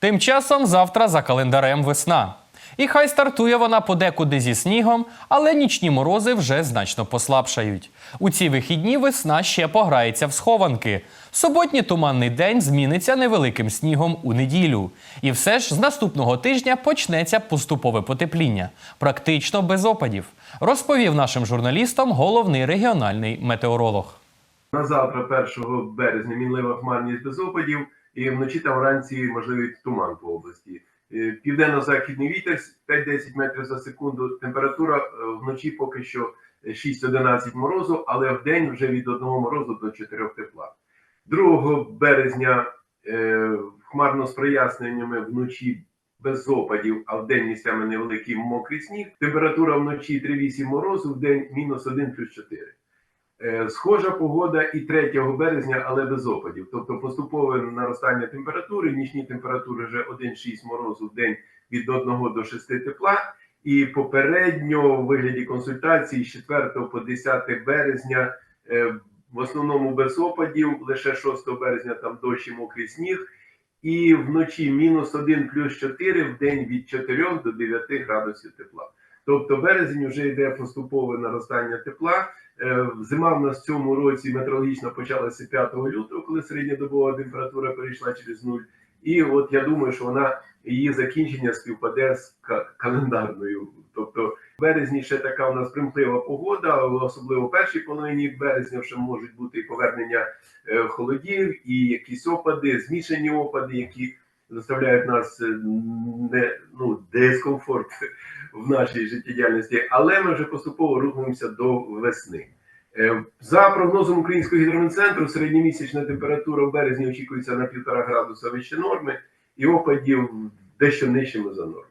Тим часом завтра за календарем весна. І хай стартує вона подекуди зі снігом, але нічні морози вже значно послабшають. У ці вихідні весна ще пограється в схованки. Суботній туманний день зміниться невеликим снігом у неділю. І все ж з наступного тижня почнеться поступове потепління, практично без опадів, розповів нашим журналістам головний регіональний метеоролог. На завтра, 1 березня, мінлива хмарність без опадів, і вночі та вранці можливий туман по області. Е, Південно-західний вітер 5-10 метрів за секунду. Температура е, вночі поки що 6-11 морозу, але в день вже від 1 морозу до 4 тепла. 2 березня е, хмарно з проясненнями вночі без опадів, а в день місцями невеликий мокрий сніг. Температура вночі 3-8 морозу, в день мінус 1 плюс 4. Е, Схожа погода і 3 березня, але без опадів. Тобто поступове наростання температури, нічні температури вже 1-6 морозу в день від 1 до 6 тепла. І попередньо в вигляді консультацій з 4 по 10 березня е, в основному без опадів, лише 6 березня там дощ і мокрий сніг. І вночі мінус 1 плюс 4, в день від 4 до 9 градусів тепла. Тобто березень вже йде поступове наростання тепла. Е, Зима в нас в цьому році метеорологічно почалася 5 лютого, коли середньодобова температура перейшла через нуль. І от я думаю, що вона її закінчення співпаде з календарною. Тобто в березні ще така у нас примхлива погода, особливо в першій половині березня ще можуть бути і повернення е, холодів, і якісь опади, змішані опади, які заставляють нас е, не ну дискомфорт в нашій життєдіяльності, але ми вже поступово рухаємося до весни. Е, За прогнозом Українського гідрометцентру, середньомісячна температура в березні очікується на 1,5 градуса вище норми, і опадів дещо нижчими за норму.